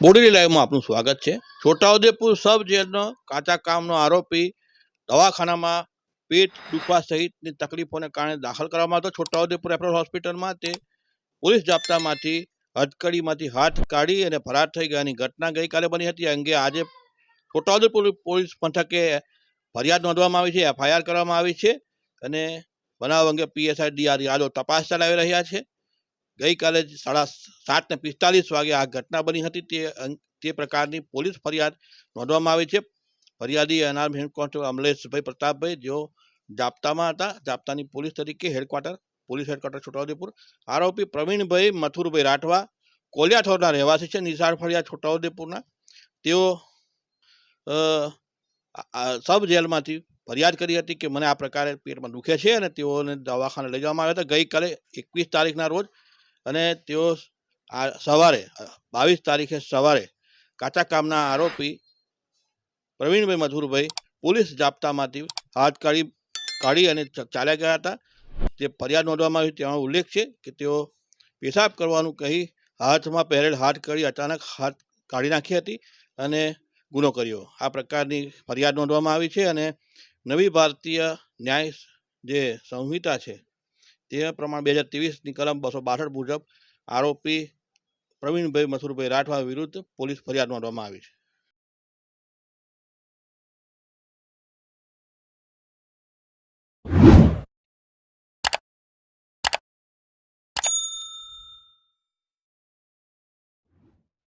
બોડેલી લાઈવમાં આપનું સ્વાગત છે. છોટાઉદેપુર સબ જેલનો કાચા કામનો આરોપી દવાખાનામાં પેટ દુખવા સહિતની તકલીફોને કારણે દાખલ કરવામાં હતો છોટાઉદેપુર રેફરલ હોસ્પિટલમાં તે પોલીસ જાપ્તામાંથી હથકડીમાંથી હાથ કાઢી અને ફરાર થઈ ગયાની ઘટના ગઈકાલે બની હતી. અંગે આજે છોટાઉદેપુર પોલીસ મથકે ફરિયાદ નોંધવામાં આવી છે. એફઆઈઆર કરવામાં આવી છે અને બનાવ અંગે પીએસઆઈ ડીઆર યાદવ તપાસ ચલાવી રહ્યા છે. ગઈકાલે સાડા સાત ને પિસ્તાલીસ વાગે આ ઘટના બની હતી. તે તે પ્રકારની પોલીસ ફરિયાદ નોંધવામાં આવી છે. ફરિયાદી એનઆર હેડ કોન્સ્ટેબલ અમલેશભાઈ પ્રતાપભાઈ, જેઓ જાપ્તામાં હતા. જાપ્તાની પોલીસ તરીકે હેડક્વાર્ટર, પોલીસ હેડક્વાર્ટર છોટાઉદેપુર. આરોપી પ્રવીણભાઈ મથુરભાઈ રાઠવા કોલિયાઠોરના રહેવાસી છે. નિશાળ ફળિયા છોટાઉદેપુરના. તેઓ સબ જેલમાંથી ફરિયાદ કરી હતી કે મને આ પ્રકારે પેટમાં દુખે છે અને તેઓને દવાખાને લઈ જવામાં આવ્યા હતા. ગઈકાલે એકવીસ તારીખના રોજ અને તેઓ સવારે, બાવીસ તારીખે સવારે કાચા કામના આરોપી પ્રવીણભાઈ મધુરભાઈ પોલીસ જાપ્તામાંથી હાથ કાઢી કાઢી અને ચાલ્યા ગયા હતા. જે ફરિયાદ નોંધવામાં આવી તેમાં ઉલ્લેખ છે કે તેઓ પેશાબ કરવાનું કહી હાથમાં પહેરેલ હાથ કાઢી અચાનક હાથ કાઢી નાખી હતી અને ગુનો કર્યો. આ પ્રકારની ફરિયાદ નોંધવામાં આવી છે અને નવી ભારતીય ન્યાય જે સંહિતા છે તે પ્રમાણે બે હજાર ત્રેવીસની કલમ બસો બાસઠ મુજબ આરોપી પ્રવીણભાઈ મથુરભાઈ રાઠવા વિરુદ્ધ પોલીસ ફરિયાદ નોંધવામાં આવી છે.